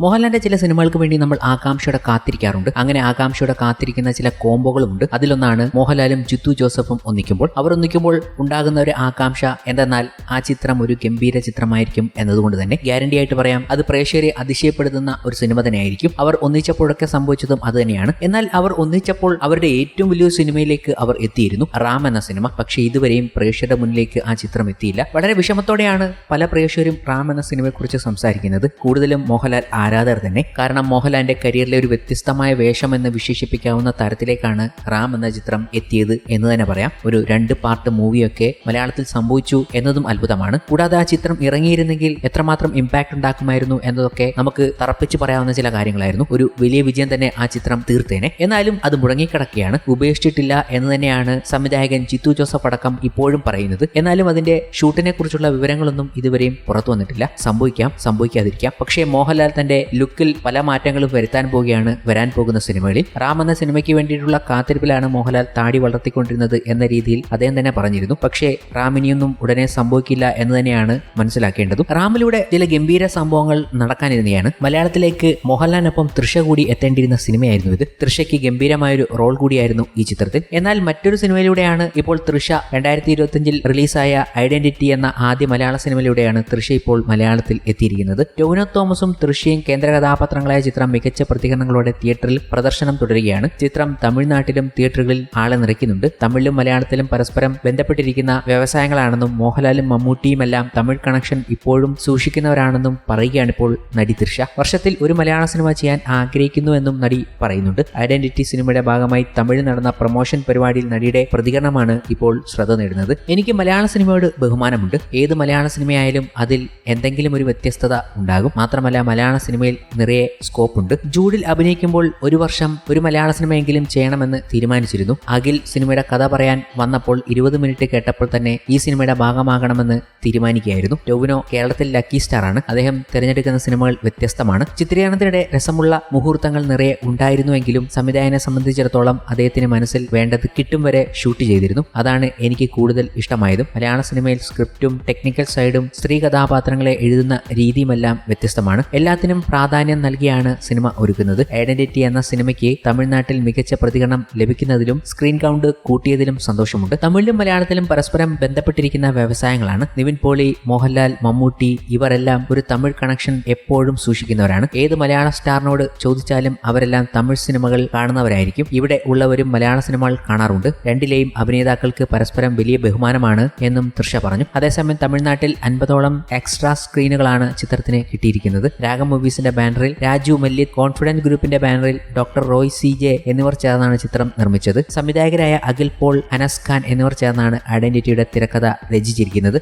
മോഹൻലാലിന്റെ ചില സിനിമകൾക്ക് വേണ്ടി നമ്മൾ ആകാംക്ഷയോടെ കാത്തിരിക്കാറുണ്ട്. അങ്ങനെ ആകാംക്ഷയോടെ കാത്തിരിക്കുന്ന ചില കോംബോകളുമുണ്ട്. അതിലൊന്നാണ് മോഹൻലാലും ജിത്തു ജോസഫും ഒന്നിക്കുമ്പോൾ. അവർ ഒന്നിക്കുമ്പോൾ ഉണ്ടാകുന്ന ഒരു ആകാംക്ഷ എന്തെന്നാൽ ആ ചിത്രം ഒരു ഗംഭീര ചിത്രമായിരിക്കും എന്നതുകൊണ്ട് തന്നെ. ഗ്യാരണ്ടി ആയിട്ട് പറയാം അത് പ്രേക്ഷകരെ അതിശയപ്പെടുത്തുന്ന ഒരു സിനിമ തന്നെയായിരിക്കും. അവർ ഒന്നിച്ചപ്പോഴൊക്കെ സംഭവിച്ചതും അത് തന്നെയാണ്. എന്നാൽ അവർ ഒന്നിച്ചപ്പോൾ അവരുടെ ഏറ്റവും വലിയ സിനിമയിലേക്ക് അവർ എത്തിയിരുന്നു. റാം എന്ന സിനിമ. പക്ഷേ ഇതുവരെയും പ്രേക്ഷകരുടെ മുന്നിലേക്ക് ആ ചിത്രം എത്തിയില്ല. വളരെ വിഷമത്തോടെയാണ് പല പ്രേക്ഷകരും റാം എന്ന സിനിമയെക്കുറിച്ച് സംസാരിക്കുന്നത്. കൂടുതലും മോഹൻലാൽ ആരാധകർ തന്നെ. കാരണം മോഹൻലാലിന്റെ കരിയറിലെ ഒരു വ്യത്യസ്തമായ വേഷം എന്ന് വിശേഷിപ്പിക്കാവുന്ന തരത്തിലേക്കാണ് റാം എന്ന ചിത്രം എത്തിയത് എന്ന് തന്നെ പറയാം. ഒരു രണ്ട് പാർട്ട് മൂവിയൊക്കെ മലയാളത്തിൽ സംഭവിച്ചു എന്നതും അത്ഭുതമാണ്. കൂടാതെ ആ ചിത്രം ഇറങ്ങിയിരുന്നെങ്കിൽ എത്രമാത്രം ഇമ്പാക്ട് ഉണ്ടാക്കുമായിരുന്നു എന്നതൊക്കെ നമുക്ക് തറപ്പിച്ച് പറയാവുന്ന ചില കാര്യങ്ങളായിരുന്നു. ഒരു വലിയ വിജയം തന്നെ ആ ചിത്രം തീർത്തേനെ. എന്നാലും അത് മുടങ്ങിക്കിടക്കുകയാണ്. ഉപേക്ഷിച്ചിട്ടില്ല എന്ന് തന്നെയാണ് സംവിധായകൻ ജിത്തു ജോസഫ് അടക്കം ഇപ്പോഴും പറയുന്നത്. എന്നാലും അതിന്റെ ഷൂട്ടിനെ കുറിച്ചുള്ള വിവരങ്ങളൊന്നും ഇതുവരെയും പുറത്തു വന്നിട്ടില്ല. സംഭവിക്കാം സംഭവിക്കാതിരിക്കാം. പക്ഷേ മോഹൻലാൽ തന്റെ ലുക്കിൽ പല മാറ്റങ്ങളും വരുത്താൻ പോവുകയാണ് വരാൻ പോകുന്ന സിനിമകളിൽ. റാം എന്ന സിനിമയ്ക്ക് വേണ്ടിയിട്ടുള്ള കാത്തിരിപ്പിലാണ് മോഹൻലാൽ താടി വളർത്തിക്കൊണ്ടിരുന്നത് എന്ന രീതിയിൽ അദ്ദേഹം തന്നെ പറഞ്ഞിരുന്നു. പക്ഷേ റാമിനിയൊന്നും ഉടനെ സംഭവിക്കില്ല എന്ന് തന്നെയാണ് മനസ്സിലാക്കേണ്ടതും. റാമിലൂടെ ചില ഗംഭീര സംഭവങ്ങൾ നടക്കാനിരുന്നതാണ് മലയാളത്തിലേക്ക് മോഹൻലാലിനൊപ്പം തൃശ കൂടി എത്തേണ്ടിയിരുന്ന സിനിമയായിരുന്നു ഇത്. തൃശയ്ക്ക് ഗംഭീരമായൊരു റോൾ കൂടിയായിരുന്നു ഈ ചിത്രത്തിൽ. എന്നാൽ മറ്റൊരു സിനിമയിലൂടെയാണ് ഇപ്പോൾ തൃശ രണ്ടായിരത്തി ഇരുപത്തിയഞ്ചിൽ റിലീസായ ഐഡന്റിറ്റി എന്ന ആദ്യ മലയാള സിനിമയിലൂടെയാണ് തൃശ ഇപ്പോൾ മലയാളത്തിൽ എത്തിയിരിക്കുന്നത്. ടോവിനോ തോമസും തൃഷയും കേന്ദ്ര കഥാപാത്രങ്ങളായ ചിത്രം മികച്ച പ്രതികരണങ്ങളോടെ തിയേറ്ററിൽ പ്രദർശനം തുടരുകയാണ്. ചിത്രം തമിഴ്നാട്ടിലും തിയേറ്ററുകളിൽ ആളെ നിറയ്ക്കുന്നുണ്ട്. തമിഴിലും മലയാളത്തിലും പരസ്പരം ബന്ധപ്പെട്ടിരിക്കുന്ന വ്യവസായങ്ങളാണെന്നും മോഹൻലാലും മമ്മൂട്ടിയുമെല്ലാം തമിഴ് കണക്ഷൻ ഇപ്പോഴും സൂക്ഷിക്കുന്നവരാണെന്നും പറയുകയാണ് ഇപ്പോൾ നടി തൃഷ. വർഷത്തിൽ ഒരു മലയാള സിനിമ ചെയ്യാൻ ആഗ്രഹിക്കുന്നു എന്നും നടി പറയുന്നുണ്ട്. ഐഡന്റിറ്റി സിനിമയുടെ ഭാഗമായി തമിഴിൽ നടന്ന പ്രൊമോഷൻ പരിപാടിയിൽ നടിയുടെ പ്രതികരണമാണ് ഇപ്പോൾ ശ്രദ്ധ നേടുന്നത്. എനിക്ക് മലയാള സിനിമയോട് ബഹുമാനമുണ്ട്. ഏത് മലയാള സിനിമയായാലും അതിൽ എന്തെങ്കിലും ഒരു വ്യത്യസ്തത ഉണ്ടാകും. മാത്രമല്ല മലയാള സിനിമയിൽ നിറയെ സ്കോപ്പ് ഉണ്ട് ജൂഡിൽ അഭിനയിക്കുമ്പോൾ ഒരു വർഷം ഒരു മലയാള സിനിമയെങ്കിലും ചെയ്യണമെന്ന് തീരുമാനിച്ചിരുന്നു. അഖിൽ സിനിമയുടെ കഥ പറയാൻ വന്നപ്പോൾ ഇരുപത് മിനിറ്റ് കേട്ടപ്പോൾ തന്നെ ഈ സിനിമയുടെ ഭാഗമാകണമെന്ന് തീരുമാനിക്കുകയായിരുന്നു. ടോവിനോ കേരളത്തിൽ ലക്കി സ്റ്റാർ ആണ് അദ്ദേഹം തിരഞ്ഞെടുക്കുന്ന സിനിമകൾ വ്യത്യസ്തമാണ്. ചിത്രീകരണത്തിനിടെ രസമുള്ള മുഹൂർത്തങ്ങൾ നിറയെ ഉണ്ടായിരുന്നുവെങ്കിലും സംവിധായകനെ സംബന്ധിച്ചിടത്തോളം അദ്ദേഹത്തിന് മനസ്സിൽ വേണ്ടത് കിട്ടും വരെ ഷൂട്ട് ചെയ്തിരുന്നു. അതാണ് എനിക്ക് കൂടുതൽ ഇഷ്ടമായതും. മലയാള സിനിമയിൽ സ്ക്രിപ്റ്റും ടെക്നിക്കൽ സൈഡും സ്ത്രീ കഥാപാത്രങ്ങളെ എഴുതുന്ന രീതിയുമെല്ലാം വ്യത്യസ്തമാണ്. എല്ലാത്തിനും പ്രാധാന്യം നൽകിയാണ് സിനിമ ഒരുക്കുന്നത്. ഐഡന്റിറ്റി എന്ന സിനിമയ്ക്ക് തമിഴ്നാട്ടിൽ മികച്ച പ്രതികരണം ലഭിക്കുന്നതിലും സ്ക്രീൻ കൗണ്ട് കൂട്ടിയതിലും സന്തോഷമുണ്ട്. തമിഴിലും മലയാളത്തിലും പരസ്പരം ബന്ധപ്പെട്ടിരിക്കുന്ന വ്യവസായങ്ങളാണ്. നിവിൻ പോളി മോഹൻലാൽ മമ്മൂട്ടി ഇവരെല്ലാം ഒരു തമിഴ് കണക്ഷൻ എപ്പോഴും സൂക്ഷിക്കുന്നവരാണ്. ഏത് മലയാള സ്റ്റാറിനോട് ചോദിച്ചാലും അവരെല്ലാം തമിഴ് സിനിമകൾ കാണുന്നവരായിരിക്കും. ഇവിടെ ഉള്ളവരും മലയാള സിനിമകൾ കാണാറുണ്ട്. രണ്ടിലെയും അഭിനേതാക്കൾക്ക് പരസ്പരം വലിയ ബഹുമാനമാണ് എന്നും തൃഷ പറഞ്ഞു. അതേസമയം തമിഴ്നാട്ടിൽ അൻപതോളം എക്സ്ട്രാ സ്ക്രീനുകളാണ് ചിത്രത്തിന് കിട്ടിയിരിക്കുന്നത്. രാഗം മൂവീസിന്റെ ബാനറിൽ രാജു മല്ലിക് കോൺഫിഡൻസ് ഗ്രൂപ്പിന്റെ ബാനറിൽ ഡോക്ടർ റോയ് സി ജെ എന്നിവർ ചേർന്നാണ് ചിത്രം നിർമ്മിച്ചത്. സംവിധായകരായ അഖിൽ പോൾ അനസ് ഖാൻ എന്നിവർ ചേർന്നാണ് ഐഡന്റിറ്റിയുടെ തിരക്കഥ രചിച്ചിരിക്കുന്നത്.